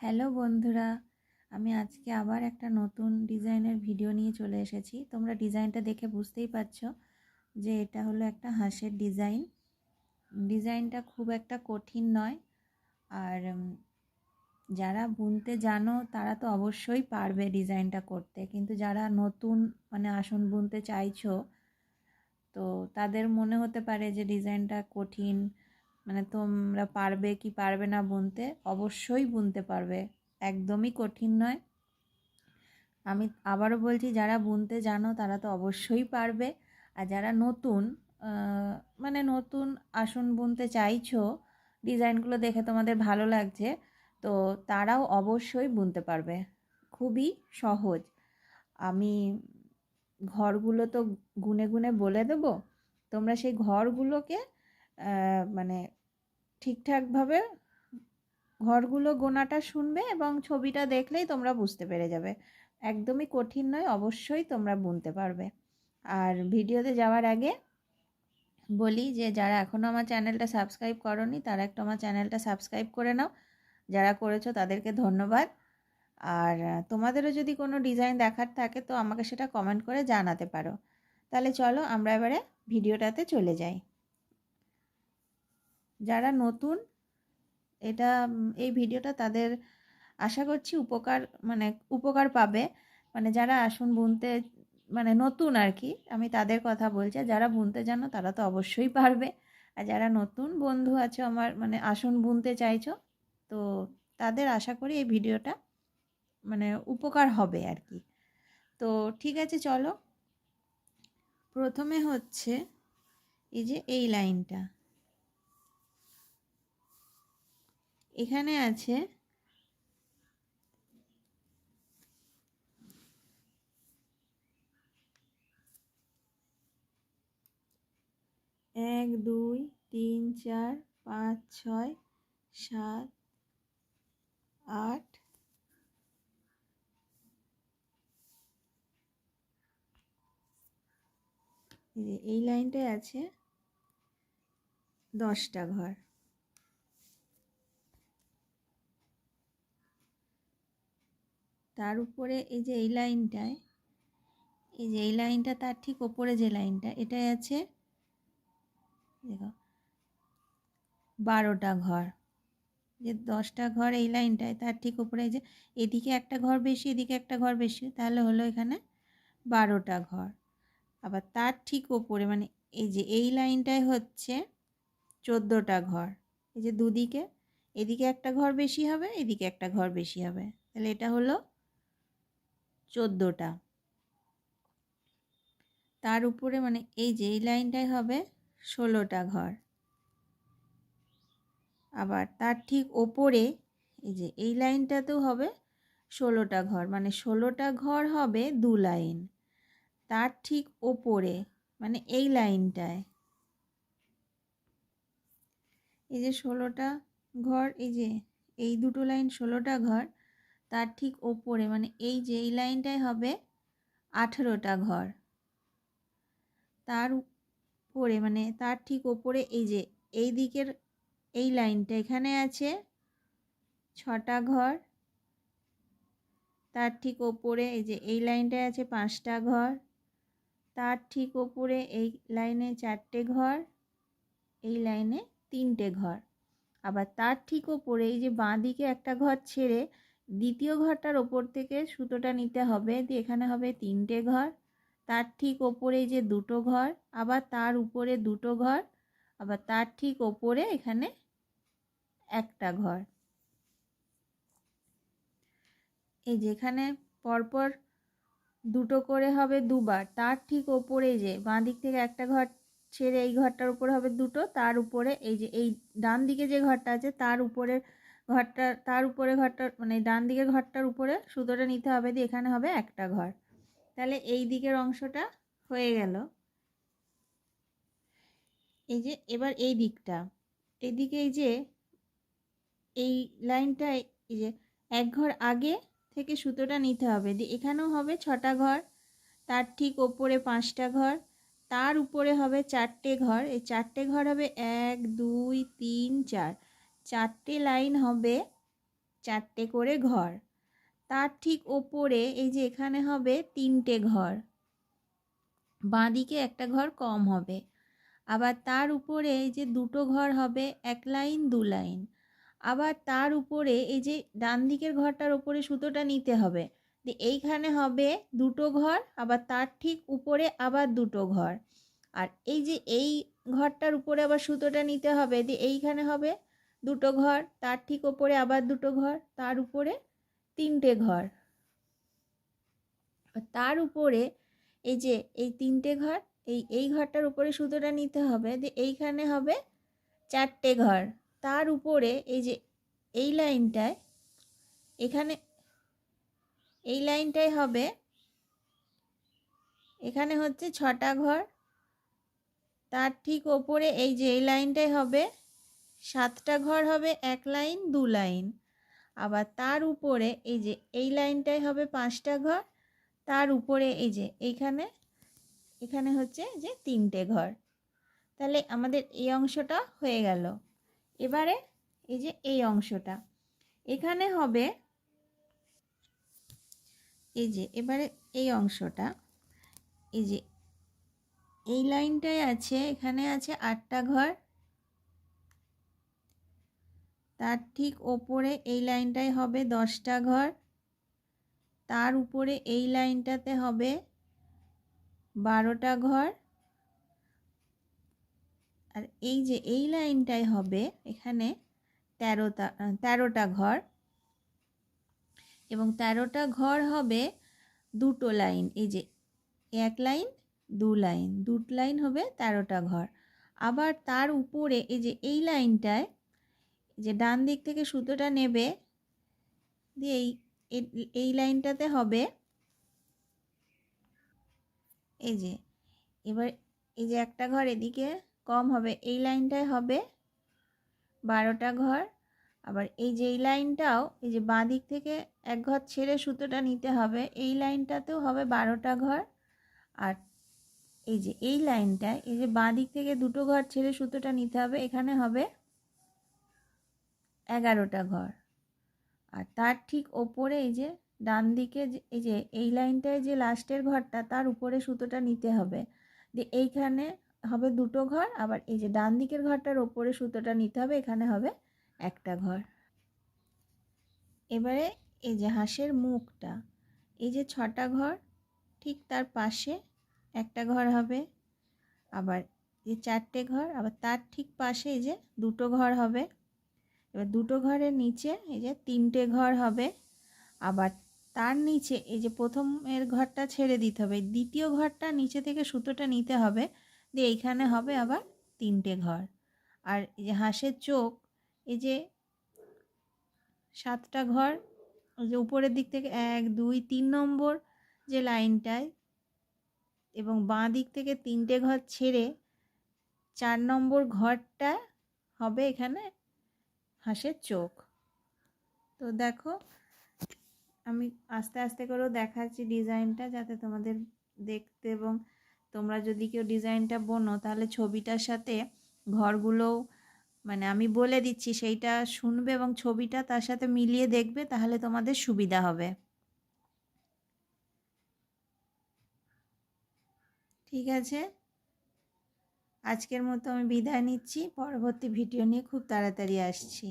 Hello বন্ধুরা, আমি আজকে আবার একটা নতুন ডিজাইনের ভিডিও নিয়ে চলে এসেছি। তোমরা ডিজাইনটা দেখে বুঝতেই পারছ যে এটা হলো একটা হাঁসের ডিজাইন। ডিজাইনটা খুব একটা কঠিন নয় আর যারা বুনতে জানো তারা তো অবশ্যই পারবে ডিজাইনটা করতে। কিন্তু যারা নতুন মানে আসন বুনতে চাইছো, তো তাদের মনে হতে পারে যে ডিজাইনটা কঠিন মানে তোমরা পারবে কি পারবে না বুনতে? অবশ্যই বুনতে পারবে। একদমই কঠিন নয়। আমি আবারও বলছি, যারা বুনতে জানো, তারা তো অবশ্যই পারবে। আর যারা নতুন মানে নতুন আসন বুনতে চাইছো, ডিজাইনগুলো দেখে তোমাদের ভালো লাগছে, তো তারাও অবশ্যই বুনতে পারবে। খুবই সহজ। আমি ঘরগুলো তো গুনে গুনে বলে দেবো। তোমরা সেই ঘরগুলোকে মানে ঠিকঠাকভাবে ঘরগুলো গোনাটা শুনবে এবং ছবিটা দেখলেই তোমরা বুঝতে পেরে যাবে। একদমই কঠিন নয়, অবশ্যই তোমরা বুনতে পারবে। আর ভিডিওতে যাওয়ার আগে বলি যে, যারা এখনও আমার চ্যানেলটা সাবস্ক্রাইব করনি, তারা একটু আমার চ্যানেলটা সাবস্ক্রাইব করে নাও। যারা করেছ তাদেরকে ধন্যবাদ। আর তোমাদেরও যদি কোনো ডিজাইন দেখার থাকে, তো আমাকে সেটা কমেন্ট করে জানাতে পারো। তাহলে চলো আমরা এবারে ভিডিওটাতে চলে যাই। যারা নতুন, এটা, এই ভিডিওটা তাদের আশা করছি উপকার মানে উপকার পাবে। মানে যারা আসন বুনতে মানে নতুন আর কি আমি তাদের কথা বলছি যারা বুনতে জানো তারা তো অবশ্যই পারবে। আর যারা নতুন বন্ধু আছে আমার মানে আসন বুনতে চাইছো, তো তাদের আশা করি এই ভিডিওটা মানে উপকার হবে আর কি তো ঠিক আছে, চলো। প্রথমে হচ্ছে, এই যে এই লাইনটা। এখানে আছে এক, দুই, তিন, চার, পাঁচ, ছয়, সাত, আট। এই লাইনটায় আছে দশটা ঘর। তার উপরে এই যে এই লাইনটায়, এই যে এই লাইনটা তার ঠিক ওপরে যে লাইনটা, এটাই আছে, দেখো, বারোটা ঘর, যে দশটা ঘর এই লাইনটায়, তার ঠিক এই যে, এদিকে একটা ঘর বেশি, এদিকে একটা ঘর বেশি, তাহলে হলো এখানে বারোটা ঘর। আবার তার ঠিক ওপরে মানে এই যে এই লাইনটায় হচ্ছে চোদ্দোটা ঘর, এই যে দুদিকে, এদিকে একটা ঘর বেশি হবে, এদিকে একটা ঘর বেশি হবে, তাহলে এটা হলো চোদ্দোটা। তার উপরে মানে এই যে, এই লাইনটায় হবে ষোলোটা ঘর। আবার তার ঠিক ওপরে এই যে, এই লাইনটাতেও হবে ষোলোটা ঘর। মানে ষোলোটা ঘর হবে দু লাইন। তার ঠিক ওপরে মানে এই লাইনটায়। এই যে ষোলোটা ঘর, এই যে, এই দুটো লাইন ষোলোটা ঘর তার ঠিক ওপরে মানে এই যে, এই লাইনটায় হবে আঠেরোটা ঘর। তার উপরে মানে তার ঠিক ওপরে এই যে, এই দিকের এই লাইনটা এখানে আছে, ছটা ঘর। তার ঠিক ওপরে এই যে, এই লাইনটায় আছে পাঁচটা ঘর। তার ঠিক ওপরে এই লাইনে চারটে ঘর, এই লাইনে তিনটে ঘর। আবার তার ঠিক ওপরে এই যে বাঁ দিকে একটা ঘর ছেড়ে দ্বিতীয় ঘরটার ওপর থেকে সুতোটা নিতে হবে দিয়ে এখানে হবে তিনটে ঘর। তার ঠিক ওপরে যে দুটো ঘর, আবার তার উপরে দুটো ঘর, আবার তার ঠিক ওপরে এখানে একটা ঘর। এই যেখানে পরপর দুটো করে হবে দুবার। তার ঠিক ওপরে যে বাঁ দিক থেকে একটা ঘর ছেড়ে এই ঘরটার উপরে হবে দুটো, তার উপরে এই যে এই ডান দিকে যে ঘরটা আছে, তার উপরে ঘরটা, তার উপরে ঘরটার মানে ডান দিকের ঘরটার উপরে সুতোটা নিতে হবে দিয়ে এখানে হবে একটা ঘর। তাহলে এই দিকের অংশটা হয়ে গেল। এই যে, এবার এই দিকটা। এদিকে এই যে, এই লাইনটা এই যে, এক ঘর আগে থেকে সুতোটা নিতে হবে দিয়ে এখানেও হবে ছটা ঘর, তার ঠিক ওপরে পাঁচটা ঘর, তার উপরে হবে চারটে ঘর। এই চারটে ঘর হবে এক, দুই, তিন, চার। চারটে লাইন হবে, চারটে করে ঘর। তার ঠিক ওপরে এই যে এখানে হবে তিনটে ঘর। বাঁদিকে একটা ঘর কম হবে। আবার তার উপরে এই যে দুটো ঘর হবে, এক লাইন, দু লাইন। আবার তার উপরে এই যে ডান দিকের ঘরটার উপরে সুতোটা নিতে হবে। এইখানে হবে দুটো ঘর, আবার তার ঠিক উপরে আবার দুটো ঘর। আর এই যে এই ঘরটার উপরে আবার সুতোটা নিতে হবে, যে এইখানে হবে দুটো ঘর, তার ঠিক ওপরে আবার দুটো ঘর, তার উপরে তিনটে ঘর। তার উপরে এই যে এই তিনটে ঘর, এই এই ঘরটার উপরে সুতোটা নিতে হবে, যে এইখানে হবে চারটে ঘর। তার উপরে এই যে এই লাইনটায়, এখানে এই লাইনটাই হবে, এখানে হচ্ছে ছটা ঘর, তার ঠিক ওপরে এই যে এই লাইনটাই হবে সাতটা ঘর হবে এক লাইন, দু লাইন। আবার তার উপরে এই যে এই লাইনটাই হবে পাঁচটা ঘর, তার উপরে এই যে এইখানে, এখানে হচ্ছে যে তিনটে ঘর। তাহলে আমাদের এই অংশটা হয়ে গেল। এবারে এই যে এই অংশটা। এখানে হবে এই যে এবারে এই অংশটা। এই যে এই লাইনটাই আছে, এখানে আছে আটটা ঘর। তার ঠিক ওপরে এই লাইনটাই হবে দশটা ঘর। তার উপরে এই লাইনটাতে হবে বারোটা ঘর। আর এই যে এই লাইনটাই হবে এখানে তেরোটা তেরোটা ঘর। এবং তেরোটা ঘর হবে দুটো লাইন, এই যে এক লাইন, দু লাইন, দুট লাইন হবে তেরোটা ঘর। আবার তার উপরে এই যে এই লাইনটায় যে ডান দিক থেকে সুতোটা নেবে, দিয়ে এই এই লাইনটাতে হবে। এই যে, এবার এই যে একটা ঘর এদিকে কম হবে, এই লাইনটায় হবে বারোটা ঘর। আবার এই যে এই লাইনটাও, এই যে বাঁ দিক থেকে এক ঘর ছেড়ে সুতোটা নিতে হবে, এই লাইনটাতেও হবে বারোটা ঘর। আর এই যে এই লাইনটায়, এই যে বাঁ দিক থেকে দুটো ঘর ছেড়ে সুতোটা নিতে হবে, এখানে হবে এগারোটা ঘর। আর তার ঠিক ওপরে এই যে ডান দিকে এই যে, এই লাইনটায় যে লাস্টের ঘরটা, তার উপরে সুতোটা নিতে হবে। দিয়ে এইখানে হবে দুটো ঘর, আবার এই যে ডান দিকের ঘরটার ওপরে সুতোটা নিতে হবে, এখানে হবে একটা ঘর। এবারে এই যে হাঁসের মুখটা, এই যে ছটা ঘর, ঠিক তার পাশে একটা ঘর হবে। আবার এই চারটে ঘর, আবার তার ঠিক পাশে এই যে দুটো ঘর হবে। এবার দুটো ঘরের নিচে এই যে তিনটে ঘর হবে। আবার তার নিচে এই যে প্রথমের ঘরটা ছেড়ে দিতে হবে। দ্বিতীয় ঘরটা নিচে থেকে সুতোটা নিতে হবে। দিয়ে এইখানে হবে আবার তিনটে ঘর। আর এই যে হাঁসের চোখ, এই যে সাতটা ঘর যে উপরের দিক থেকে এক, দুই, তিন নম্বর যে লাইনটায় এবং বাঁ দিক থেকে তিনটে ঘর ছেড়ে চার নম্বর ঘরটা হবে এখানে হাঁসের চোখ। তো দেখো, আমি আস্তে আস্তে করেও দেখাচ্ছি ডিজাইনটা যাতে তোমাদের দেখতে এবং তোমরা যদি কেউ ডিজাইনটা বোনো, তাহলে ছবিটার সাথে ঘরগুলোও মানে আমি বলে দিচ্ছি সেইটা শুনবে এবং ছবিটা তার সাথে মিলিয়ে দেখবে, তাহলে তোমাদের সুবিধা হবে। ঠিক আছে? আজকের মতো আমি বিদায় নিচ্ছি। পরবর্তী ভিডিও নিয়ে খুব তাড়াতাড়ি আসছি।